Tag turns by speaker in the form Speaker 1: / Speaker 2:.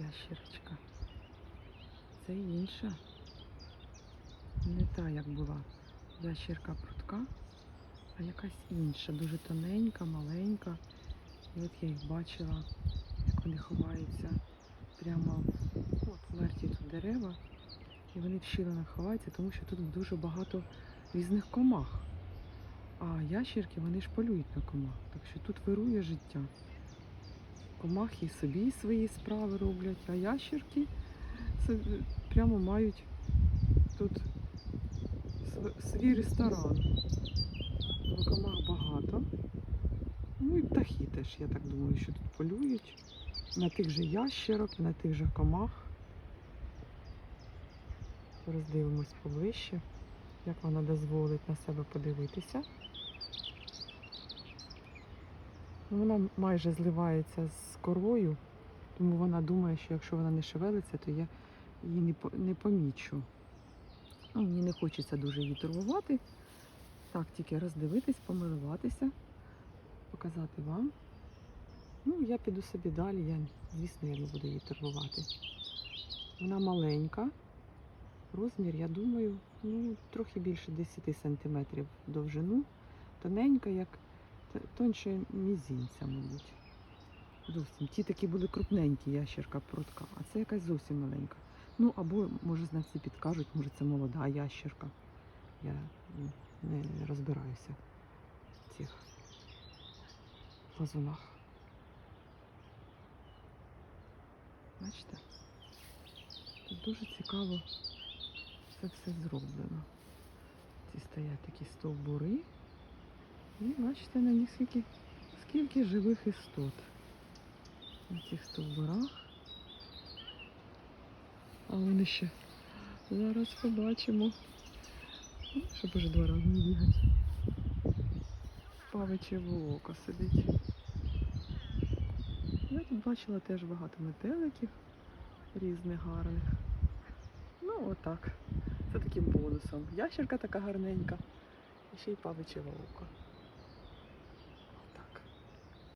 Speaker 1: ящерочка. Це інша. Не та, як була ящерка прутка, а якась інша, дуже тоненька, маленька. І от я їх бачила, як вони ховаються прямо от, вмерті тут дерева. І вони в щілинах ховаються, тому що тут дуже багато різних комах. А ящерки вони ж полюють на комах. Так що тут вирує життя. Комахи собі свої справи роблять, а ящерки прямо мають тут свій ресторан. Бо комах багато. Ну і птахи теж, я так думаю, що тут полюють. На тих же ящерок, на тих же комах. Роздивимось поближче, як вона дозволить на себе подивитися. Ну, Вона майже зливається з корою, тому вона думає, що якщо вона не шевелиться, то я її не, по- не помічу. Ну, мені не хочеться дуже її турбувати. Так, тільки роздивитись, помилуватися, показати вам. Ну, я піду собі далі, я, звісно, я не буду її турбувати. Вона маленька. Розмір, я думаю, ну, трохи більше 10 сантиметрів довжину. Тоненька, як тоньше мізінця, мабуть. Зовсім. Ті такі були крупненькі ящерка прутка, а це якась зовсім маленька. Ну, або, може, знавці підкажуть, може це молода ящерка. Я не розбираюся в цих лазунах. Бачите? Тут дуже цікаво це все зроблено. Ці стоять такі стовбури. І бачите на них скільки, скільки живих істот на цих стовбурах. А вони ще зараз побачимо. Ну, Щоб уже два рази не бігати. Павиче око сидить. Я тут бачила теж багато метеликів різних гарних. Ну, отак. Це таким бонусом. Ящерка така гарненька. І ще й павичеве око.